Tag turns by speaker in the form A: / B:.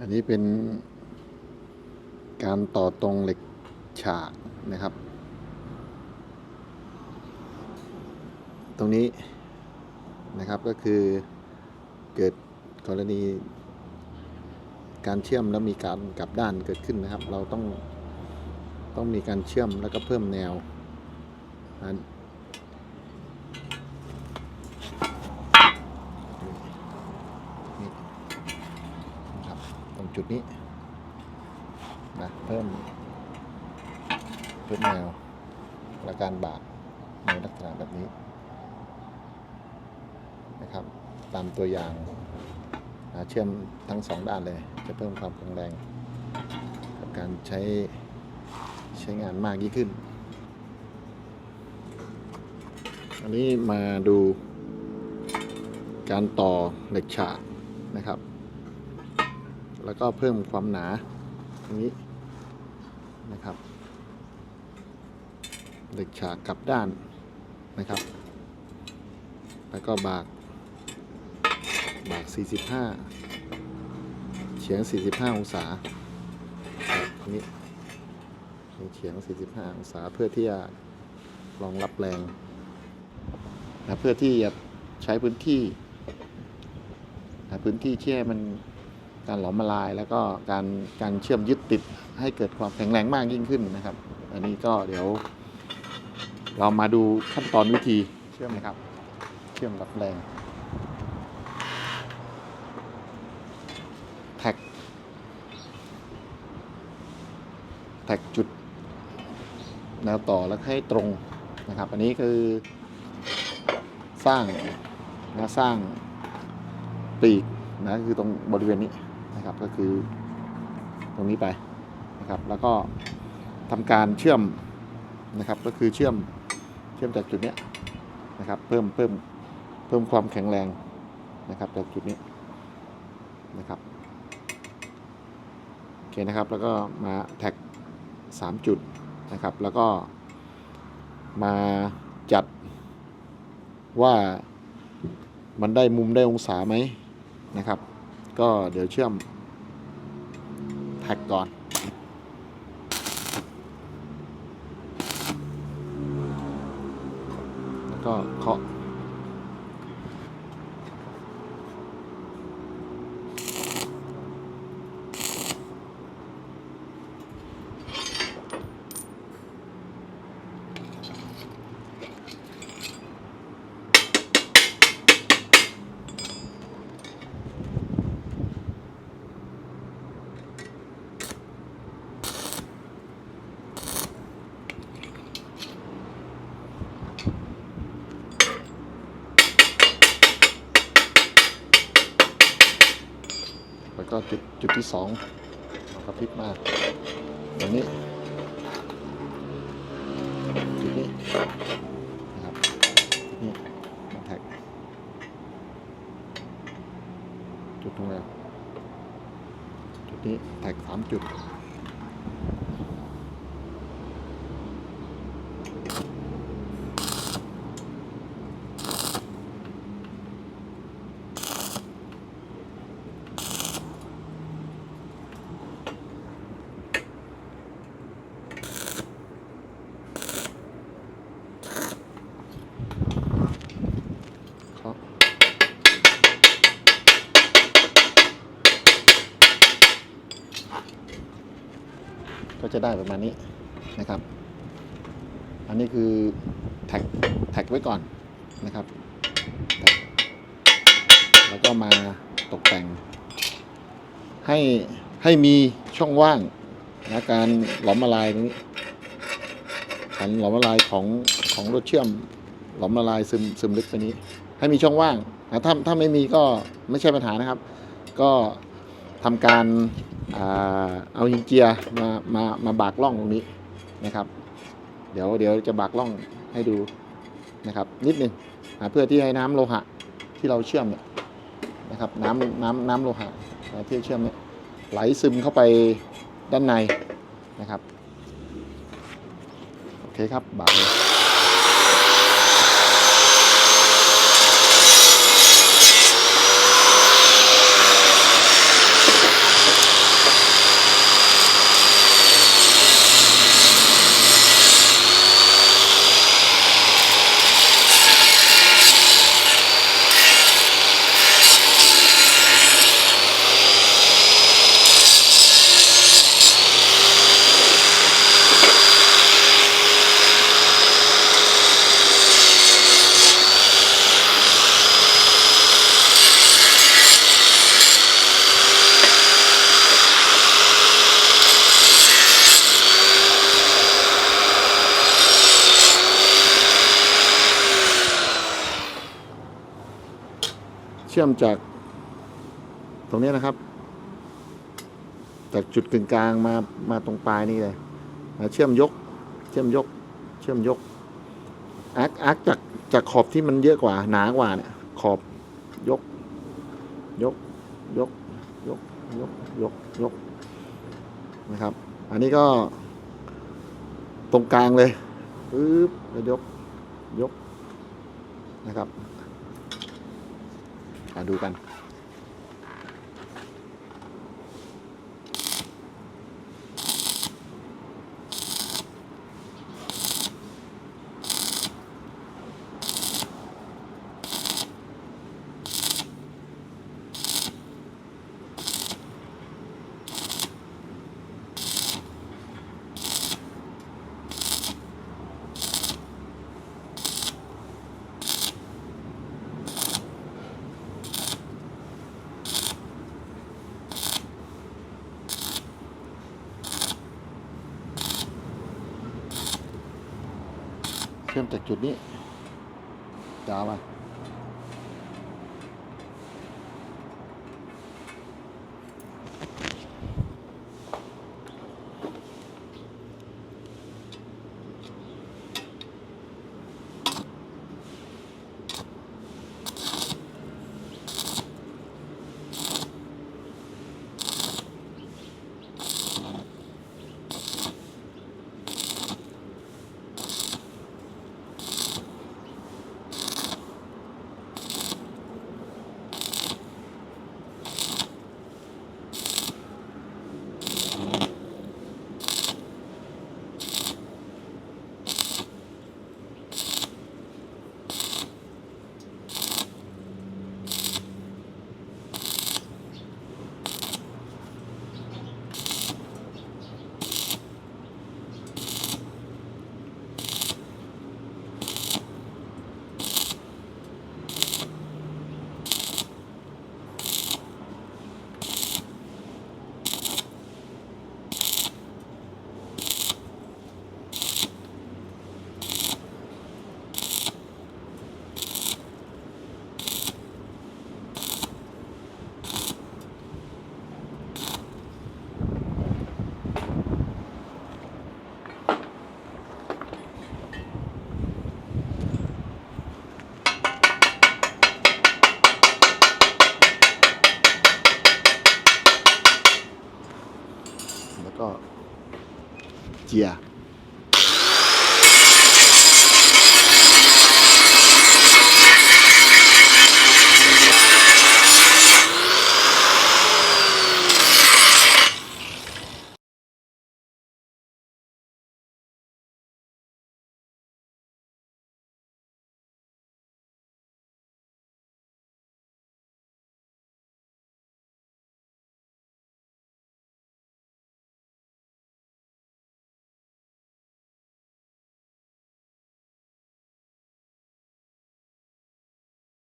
A: อันนี้เป็นการต่อตรงเหล็กฉากนะครับ ตรงนี้นะครับก็คือเกิดกรณีการเชื่อมแล้วมีการกลับด้านเกิดขึ้นนะครับ เราต้องต้องมีการเชื่อมแล้วก็เพิ่มแนวอันนี่นะครับตรง จุดนี้นะเพิ่มเพิ่มแนวและการบากในลักษณะแบบนี้นะครับ ตามตัวอย่างเชื่อมทั้งสองด้านเลย จะเพิ่มความแข็งแรงกับการใช้ใช้งานมากยิ่งขึ้น อันนี้มาดูการต่อเหล็กฉากนะครับ แล้วก็เพิ่มความหนาตรงนี้นะครับเหล็กฉากกลับด้านนะครับ แล้วก็บากบาก 45 เฉียง 45 องศาตรงนี้เฉียง 45 องศาเพื่อที่จะรองรับแรงนะเพื่อที่จะใช้พื้นที่นะพื้นที่ที่มัน การหลอมละลาย แล้วก็การการเชื่อมยึดติดให้เกิดความแข็งแรงมากยิ่งขึ้นนะครับ อันนี้ก็เดี๋ยว เรามาดูขั้นตอนวิธีเชื่อมนะครับ เชื่อมรับแรงแท็กแท็กจุดแนวต่อแล้วให้ตรงนะครับ อันนี้คือสร้างนะสร้างปีกนะคือตรงบริเวณนี้ นะครับก็คือตรงนี้ไปนะครับ แล้วก็ทำการเชื่อมนะครับ ก็คือเชื่อมเชื่อมจากจุดเนี้ยนะครับ เพิ่มเพิ่มเพิ่มความแข็งแรงนะครับจากจุดนี้นะครับโอเคนะครับ แล้วก็มาแท็ก 3 จุดนะครับ แล้วก็มาจัดว่ามันได้มุมได้องศาไหมนะครับ ก็เดี๋ยวเชื่อม แท็กก่อน แล้วก็เคาะ ก็จุดจุดที่สองกราก็พริบมาตรงนี้จุดนี้นะครับนี่มาแท็กจุดตรงนี้จุดนี้แท็กสามจุด เคาะ ก็จะได้ประมาณนี้นะครับ อันนี้คือแท็กแท็กไว้ก่อนนะครับแแล้วก็มาตกแต่ง ให้ให้มีช่องว่างนะการหลอมละลายตรงนี้การหลอมละลายของของรถเชื่อมหลอมละลายซึมซึมลึกไปนี้ ให้มีช่องว่างนะถ้าถ้าไม่มีก็ไม่ใช่ปัญหานะครับ ก็ทำการ เอาหินเจียมามามาบากล่องตรงนี้นะครับ เดี๋ยวเดี๋ยวจะบากล่องให้ดูนะครับ นิดนึงเพื่อที่ให้น้ำโลหะที่เราเชื่อมเนี่ยนะครับน้ำน้ำน้ำโลหะอ่าที่เชื่อมเนี่ยไหลซึมเข้าไปด้านในนะครับ โอเคครับบากเลย ชื่อมจากตรงนี้นะครับ จากจุดกึ่งกลางมามาตรงปลายนี่เลยมาเชื่อมยก เชื่อมยก เชื่อมยกอาร์คอาร์คจากจากขอบที่มันเยอะกว่า หนากว่าเนี่ย ขอบยก ยก ยก ยก ยก ยก ยก นะครับ อันนี้ก็ ตรงกลางเลยปึ๊บแล้วยก ยก นะครับ มาดูกัน จากจุดนี้ยามา